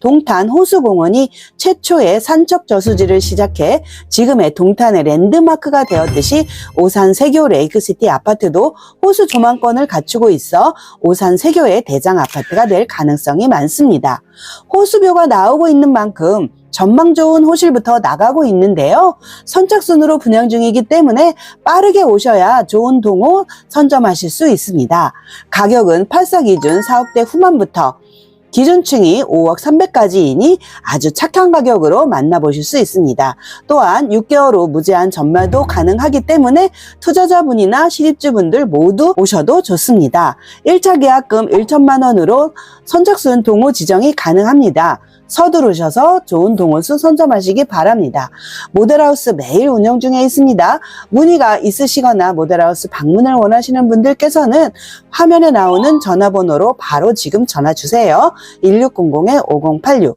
동탄 호수공원이 최초의 산적 저수지를 시작해 지금의 동탄의 랜드마크가 되었듯이 오산 세교 레이크시티 아파트도 호수 조망권을 갖추고 있어 오산 세교의 대장 아파트가 될 가능성이 많습니다. 호수뷰가 나오고 있는 만큼 전망 좋은 호실부터 나가고 있는데요. 선착순으로 분양 중이기 때문에 빠르게 오셔야 좋은 동호 선점하실 수 있습니다. 가격은 8사 기준 4억대 후반부터 기준층이 5억 300까지이니 아주 착한 가격으로 만나보실 수 있습니다. 또한 6개월 후 무제한 전매도 가능하기 때문에 투자자분이나 실입주분들 모두 오셔도 좋습니다. 1차 계약금 1천만 원으로 선착순 동호 지정이 가능합니다. 서두르셔서 좋은 동호수 선점하시기 바랍니다. 모델하우스 매일 운영 중에 있습니다. 문의가 있으시거나 모델하우스 방문을 원하시는 분들께서는 화면에 나오는 전화번호로 바로 지금 전화 주세요. 1600-5086